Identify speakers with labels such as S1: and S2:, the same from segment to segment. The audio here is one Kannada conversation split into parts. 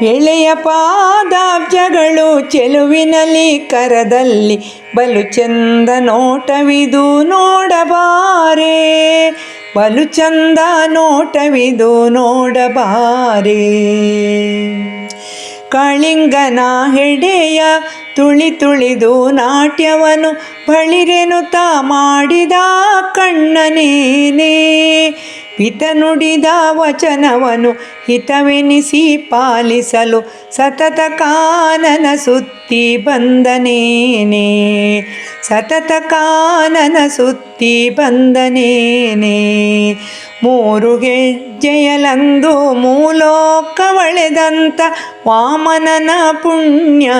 S1: ಎಳೆಯ ಪಾದಾಬ್ಜಗಳು ಚೆಲುವಿನಲ್ಲಿ ಕರದಲ್ಲಿ ಬಲು ಚಂದ ನೋಟವಿದು ನೋಡಬಾರೆ, ಬಲು ಚಂದ ನೋಟವಿದು ನೋಡಬಾರೆ. ಕಳಿಂಗನ ಹೆಡೆಯ ತುಳಿ ತುಳಿದು ನಾಟ್ಯವನು ಬಳಿರೆನುತ ಮಾಡಿದ ಕಣ್ಣನೇನೆ ಪಿತ ನುಡಿದ ವಚನವನು ಹಿತವೆನಿಸಿ ಪಾಲಿಸಲು ಸತತ ಕಾನನ ಸುತ್ತಿ ಬಂದನೇನೆ. ಸತತ ಕಾನನ ಸುತ್ತಿ ಬಂದನೇನೆ. ಮೂರು ಗೆಜ್ಜೆಯಲಂದು ಮೂಲೋಕವಳೆದಂತ ವಾಮನನ ಪುಣ್ಯ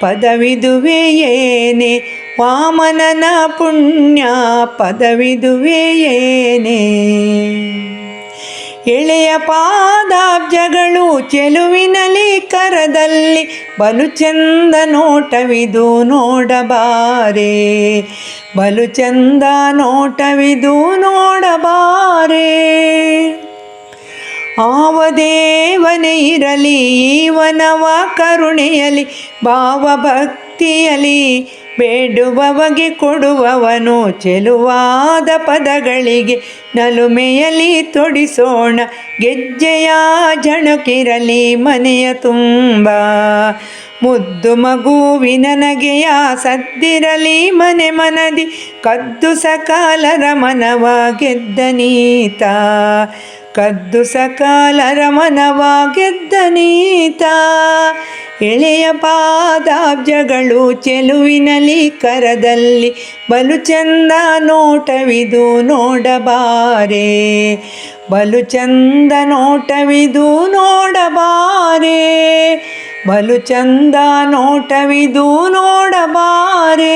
S1: ಪದವಿದುವೆಯೇನೆ. ವಾಮನನ ಪುಣ್ಯ ಪದವಿದುವೆಯೇನೇ ಎಳೆಯ ಪಾದಾಬ್ಜಗಳು ಚೆಲುವಿನಲ್ಲಿ ಕರದಲ್ಲಿ ಬಲು ಚಂದ ನೋಟವಿದು ನೋಡಬಾರೆ? ಬಲು ಚಂದ ನೋಟವಿದು ನೋಡಬಾರೆ? ಆವ ದೇವನೇ ಇರಲಿ ಈವನವ ಕರುಣೆಯಲಿ ಭಾವಭಕ್ತಿಯಲಿ ಬೇಡುವವಗೆ ಕೊಡುವವನು ಚೆಲುವಾದ ಪದಗಳಿಗೆ ನಲುಮೆಯಲಿ ತೊಡಿಸೋಣ. ಗೆಜ್ಜೆಯ ಜಣಕಿರಲಿ ಮನೆಯ ತುಂಬ. ಮುದ್ದು ಮಗುವಿನ ನಗೆಯ ಸದ್ದಿರಲಿ ಮನೆ ಮನದಿ. ಕದ್ದು ಸಕಾಲರ ಮನವ ಗೆದ್ದನೀತ ಕದ್ದು ಸಕಾಲರ ಮನವ ಗೆದ್ದನೀತ ಎಳೆಯ ಪಾದಾಬ್ಜಗಳು ಚೆಲುವಿನಲ್ಲಿ ಕರದಲ್ಲಿ ಬಲು ಚಂದ ನೋಟವಿದು ನೋಡಬಾರೆ. ಬಲು ಚಂದ ನೋಟವಿದು ನೋಡಬಾರೆ. ಬಲು ಚಂದ ನೋಟವಿದು ನೋಡಬಾರೆ.